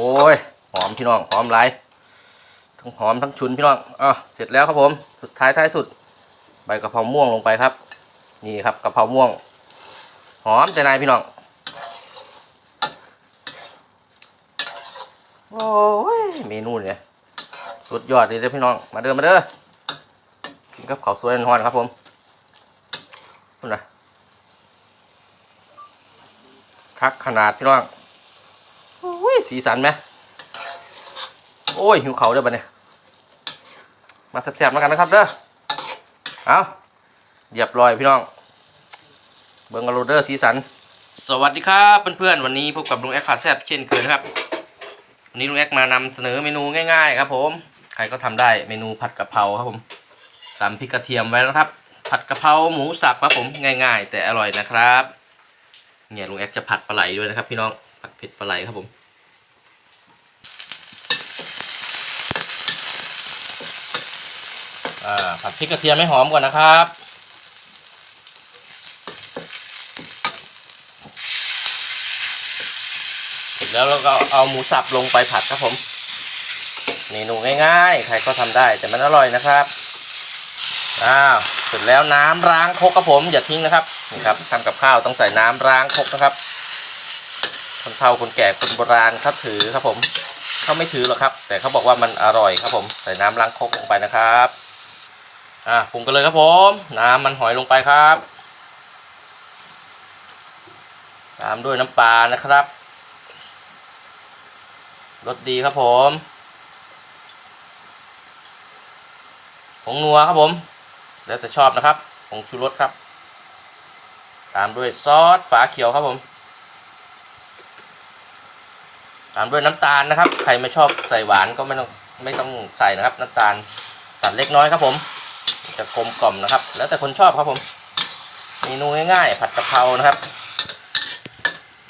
โอ้ย หอมพี่น้องหอมหลายทั้งหอมทั้งชุนพี่น้องอะเสร็จแล้วครับผม สุดท้ายท้ายสุด ใบกะเพราม่วงลงไปครับ นี่ครับกะเพราม่วง หอมแต่นายพี่น้อง โอ้ย เมนูเนี่ยสุดยอดเลยเด้อพี่น้อง มาเด้อมาเด้อ กินกับข้าวสวยร้อนครับผมคุณนะคักขนาดพี่น้อง สีสันไหมโอ้ยหิวเขาเด้อบัดเนี่ยมาแซ่บๆแล้วกันนะครับเด้อเอาเรียบรอยพี่น้อง เบิงกะโรเดอร์สีสัน สวัสดีครับเพื่อนๆวันนี้พบกับลุงแอคขาดแซ่บเช่นเคยนะครับ วันนี้ลุงแอคมานำเสนอเมนูง่ายๆครับผม ใครก็ทำได้เมนูผัดกะเพราครับผมตำพริกกระเทียมไว้แล้วครับ ผัดกะเพราหมูสับครับผมง่าย ๆ แต่อร่อยนะครับ เนี่ยลุงแอคจะผัดปลาไหลด้วยนะครับ พี่น้องผัดเผ็ดปลาไหลครับผม อ่าผัดพริกกระเทียมให้หอมก่อนนะครับเสร็จแล้วเราก็เอาหมูสับลงไปผัดครับผมเมนูง่ายๆ ใครก็ทำได้แต่มันอร่อยนะครับอ้าวเสร็จแล้วน้ำล้างคกครับผมอย่าทิ้งนะครับนี่ครับทำกับข้าวต้องใส่น้ำล้างคกนะครับคนเฒ่าคนแก่คนโบราณเขาถือครับผมเขาไม่ถือหรอกครับ แต่เขาบอกว่ามันอร่อยครับผม ใส่น้ำล้างคกลงไปนะครับ อะปรุงกันเลยครับผม น้ำมันหอยลงไปครับ ตามด้วยน้ำปลานะครับรสดีครับผมผงนัวครับผม แล้วแต่ชอบนะครับผงชูรสครับ ตามด้วยซอสฝาเขียวครับผม ตามด้วยน้ำตาลนะครับ ใครไม่ชอบใส่หวานก็ไม่ต้องไม่ต้องใส่นะครับ น้ำตาลตัดเล็กน้อยครับผม จะกลมกล่อมนะครับ แล้วแต่คนชอบครับผมเมนูง่ายๆ ผัดกะเพรานะครับ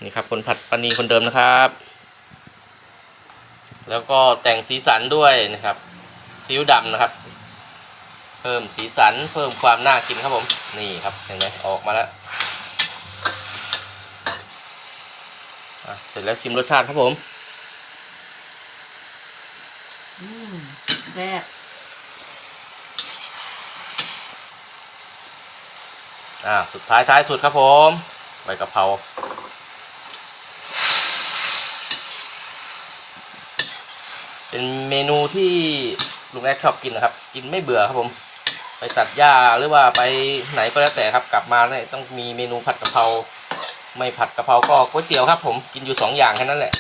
นี่ครับคนผัดปานีคนเดิมนะครับ แล้วก็แต่งสีสันด้วยนะครับซีอิ๊วดำนะครับ เพิ่มสีสันเพิ่มความน่ากินครับผม นี่ครับเห็นไหมออกมาแล้วอะเสร็จแล้วชิมรสชาติครับผม อืมแรก อ่าสุดท้ายท้ายสุดครับผมใบกะเพราเป็นเมนูที่ลุงแอดชอบกินนะครับ กินไม่เบื่อครับผม ไปตัดหญ้าหรือว่าไปไหนก็แล้วแต่ครับ กลับมาเนี่ยต้องมีเมนูผัดกะเพราไม่ผัดกะเพราก็ก๋วยเตี๋ยวครับ ผมกินอยู่สองอย่างแค่นั้นแหละ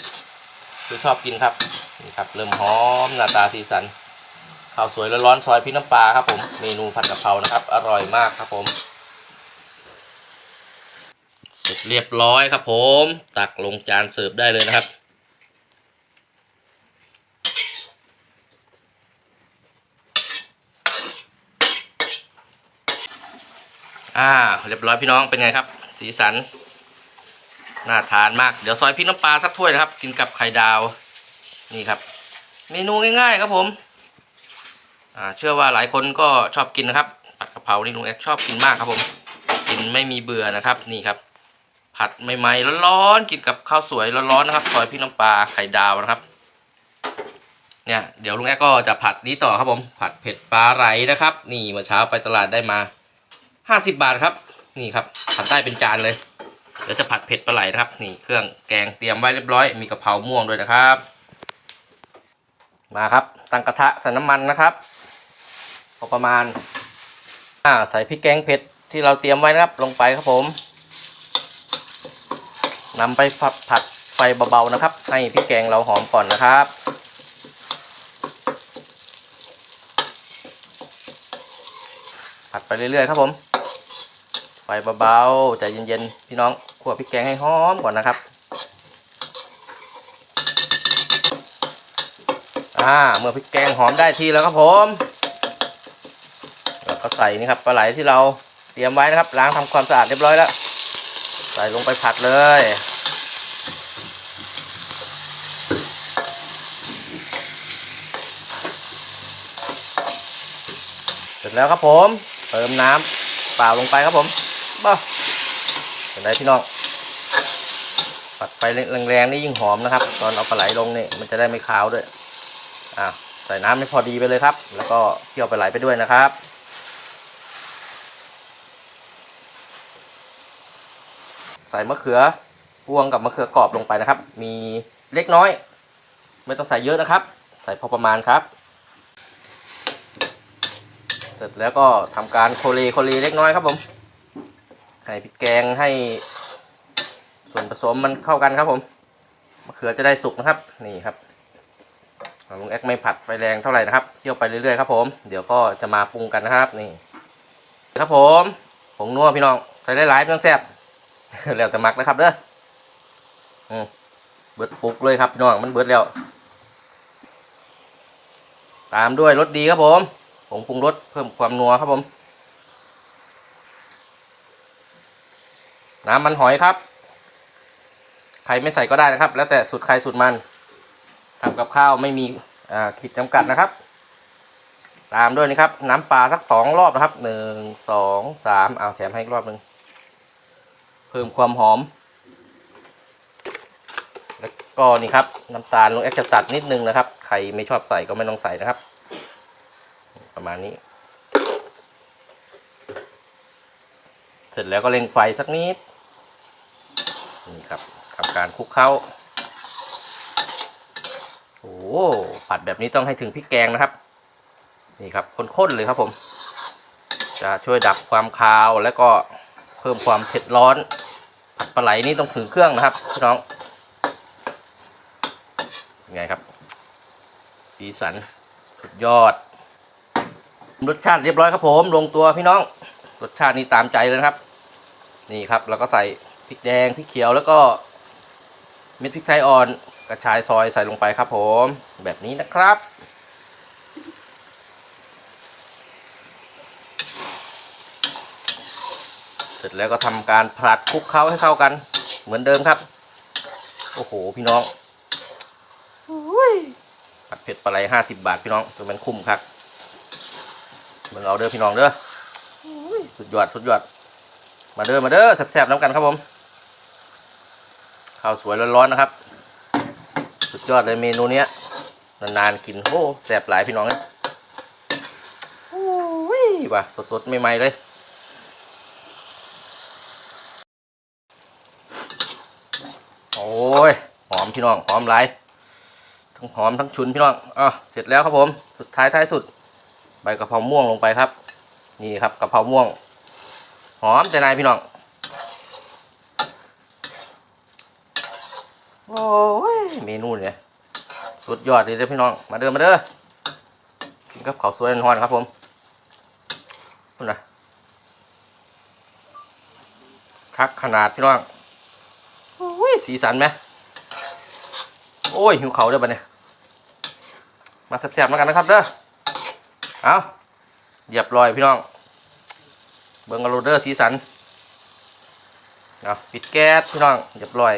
คือชอบกินครับนี่ครับเริ่มหอมหน้าตาสีสันข้าวสวยร้อนๆซอยพริกน้ำปลาครับผมเมนูผัดกะเพรานะครับ อร่อยมากครับผม สร็จเรียบร้อยครับผม ตักลงจานเสิร์ฟได้เลยนะครับ อ่า เรียบร้อยพี่น้องเป็นไงครับ สีสัน น่าทานมาก เดี๋ยวซอยพริกน้ำปลาสักถ้วยนะครับ กินกับไข่ดาว นี่ครับ เมนูง่ายๆครับผม อ่า เชื่อว่าหลายคนก็ชอบกินนะครับ ผัดกะเพรานี่ลุงแอกชอบกินมากครับผม กินไม่มีเบื่อนะครับ นี่ครับ ผัดใหม่ๆร้อนๆกินกับข้าวสวยร้อนๆนะครับซอยพริกน้ำปลาไข่ดาวนะครับ เนี่ยเดี๋ยวลุงแอ๊กก็จะผัดนี้ต่อครับผม ผัดเผ็ดปลาไหลนะครับ นี่เมื่อเช้าไปตลาดได้มาห้าสิบบาทครับ นี่ครับผัดได้เป็นจานเลยเดี๋ยวจะผัดเผ็ดปลาไหลนะครับ นี่เครื่องแกงเตรียมไว้เรียบร้อย มีกะเพราม่วงด้วยนะครับ มาครับ ตั้งกระทะใส่น้ำมันนะครับพอประมาณอ่าใส่พริกแกงเผ็ดที่เราเตรียมไว้นะครับลงไปครับผม นำไปผัดไฟเบาๆนะครับ ให้พริกแกงเราหอมก่อนนะครับผัดไปเรื่อยๆครับผมไฟเบาๆใจเย็นๆพี่น้องคั่วพริกแกงให้หอมก่อนนะครับอ่าเมื่อพริกแกงหอมได้ทีแล้วครับผมแล้วก็ใส่นี่ครับปลาไหลที่เราเตรียมไว้นะครับ ล้างทำความสะอาดเรียบร้อยแล้ว ใส่ลงไปผัดเลย เสร็จ แล้วครับผม เติมน้ำเปล่าลงไปครับผมบ้าเป็นไรพี่น้องผัดไฟแรงๆนี่ยิ่งหอมนะครับ ตอนเอาปลาไหลลงนี่มันจะได้ไม่คาวด้วยอะใส่น้ำไม่พอดีไปเลยครับ แล้วก็เคี่ยวปลาไหลไปด้วยนะครับใส่มะเขือพวงกับมะเขือกรอบลงไปนะครับ มีเล็กน้อย ไม่ต้องใส่เยอะนะครับ ใส่พอประมาณครับ เสร็จแล้วก็ทำการโคเลโคเลเล็กน้อยครับผม ให้พริกแกงให้ ส่วนผสมมันเข้ากันครับผมมะเขือจะได้สุกนะครับนี่ครับลุงแอ็กไม่ผัดไฟแรงเท่าไหร่นะครับเคี่ยวไปเรื่อยๆครับผมเดี๋ยวก็จะมาปรุงกันนะครับนี่ครับผมผงนัวพี่น้องใส่หลายๆเพื่อแซ่บแล้วแต่มักนะครับเด้ออืมเบิดปุกเลยครับพี่น้องมันเบิดแล้ว ตามด้วยรสดีครับผม ผงปรุงรสเพิ่มความนัวครับผม น้ำมันหอยครับ ใครไม่ใส่ก็ได้นะครับ แล้วแต่สูตรใครสูตรมันทำกับข้าวไม่มีขีดจำกัดนะครับ ตามด้วยนะครับ น้ำปลาสักสองรอบนะครับหนึ่งสองสามเอาแถมให้อีกรอบหนึ่งเพิ่มความหอม แล้วก็นี่ครับน้ำตาลลุงแอคจะตัดนิดนึงนะครับ ใครไม่ชอบใส่ก็ไม่ต้องใส่นะครับ ประมาณนี้ เสร็จแล้วก็เร่งไฟสักนิด นี่ครับทำการคลุกเข้าโอ้โหผัดแบบนี้ต้องให้ถึงพริกแกงนะครับ นี่ครับข้นๆเลยครับผม จะช่วยดับความคาวแล้วก็เพิ่มความเผ็ดร้อน ผัดปลาไหลนี่ต้องถึงเครื่องนะครับพี่น้องยังไงครับ สีสันสุดยอด รสชาติเรียบร้อยครับผมลงตัวพี่น้องรสชาตินี่ตามใจเลยนะครับ นี่ครับแล้วก็ใส่พริกแดงพริกเขียวแล้วก็ เม็ดพริกไทยอ่อนกระชายซอยใส่ลงไปครับผม แบบนี้นะครับเสร็จแล้วก็ทำการผลัดคลุกเคล้าให้เข้ากัน เหมือนเดิมครับ โอ้โห พี่น้องผัดเผ็ดปลาไหลห้าสิบบาทพี่น้องจะมันคุ้มครับ เบิ่งเอาเด้อพี่น้องเด้อสุดยอดสุดยอด มาเด้อมาเด้อแซ่บๆน้ำกันครับผมข้าวสวยร้อนๆนะครับ สุดยอดเลยเมนูเนี้ยนานๆกินโอ้แซ่บหลายพี่น้องเนี่ยโอ้ยว่ะสดๆใหม่ๆเลยโอ้ยหอมพี่น้องหอมหลายทั้งหอมทั้งชุนพี่น้องอะเสร็จแล้วครับผม สุดท้ายท้ายสุด ใบกะเพราม่วงลงไปครับ นี่ครับกะเพราม่วง หอมแต่นายพี่น้องโอ้ยเมนูเนี่ยสุดยอดเลยเด้อพี่น้องมาเด้อมาเด้อกินกับข้าวสวยร้อนครับผมคุณนะคักขนาดพี่น้องโอ้ยสีสันไหมโอ้ยหิวเขาเด้อบัดเนี่ยมาแซ่บๆแล้วกันนะครับเด้อ เอาเหยียบรอยพี่น้อง เบิ้งกระโรเดอร์สีสันเอาปิดแก๊สพี่น้องเหยียบรอย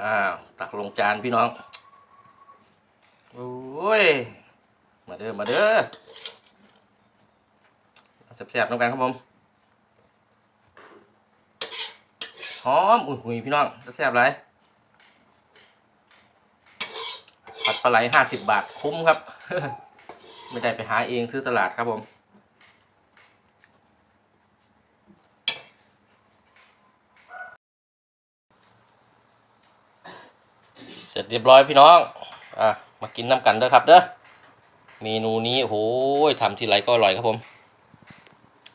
อ้าวตักลงจานพี่น้องโอ้ยมาเด้อมาเด้อแซ่บๆน้ำกันครับผมหอม อุ้ยหุยพี่น้องจะแซ่บไรผัด ปลาไหลห้าสิบบาทคุ้มครับ ไม่ได้ไปหาเองซื้อตลาดครับผม เสร็จเรียบร้อยพี่น้อง อะ มากินน้ำกันเด้อครับเด้อ เมนูนี้โอ้โหทำทีไรก็อร่อยครับผม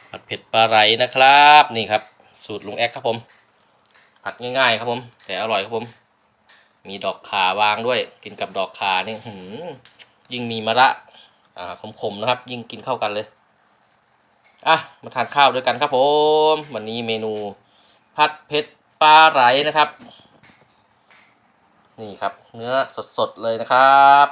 ผัดเผ็ดปลาไหลนะครับ นี่ครับ สูตรลุงแอ๊กครับผม ผัดง่ายๆครับผม แต่อร่อยครับผม มีดอกขาวางด้วย กินกับดอกขานี่หืมยิ่งมีมะระอ่าขมๆนะครับ ยิ่งกินเข้ากันเลยอะมาทานข้าวด้วยกันครับผม วันนี้เมนูผัดเผ็ดปลาไหลนะครับ นี่ครับ เนื้อสดๆเลยนะครับ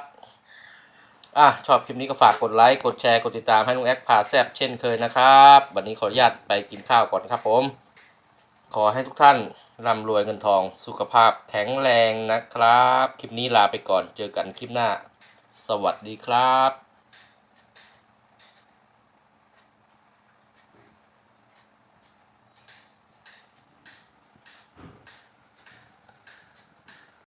อะชอบคลิปนี้ก็ฝากกดไลค์ กดแชร์ กดติดตามให้ลุงแอคพาแซบเช่นเคยนะครับ วันนี้ขออนุญาตไปกินข้าวก่อนครับผม ขอให้ทุกท่านร่ำรวยเงินทองสุขภาพแข็งแรงนะครับ คลิปนี้ลาไปก่อนเจอกันคลิปหน้า สวัสดีครับ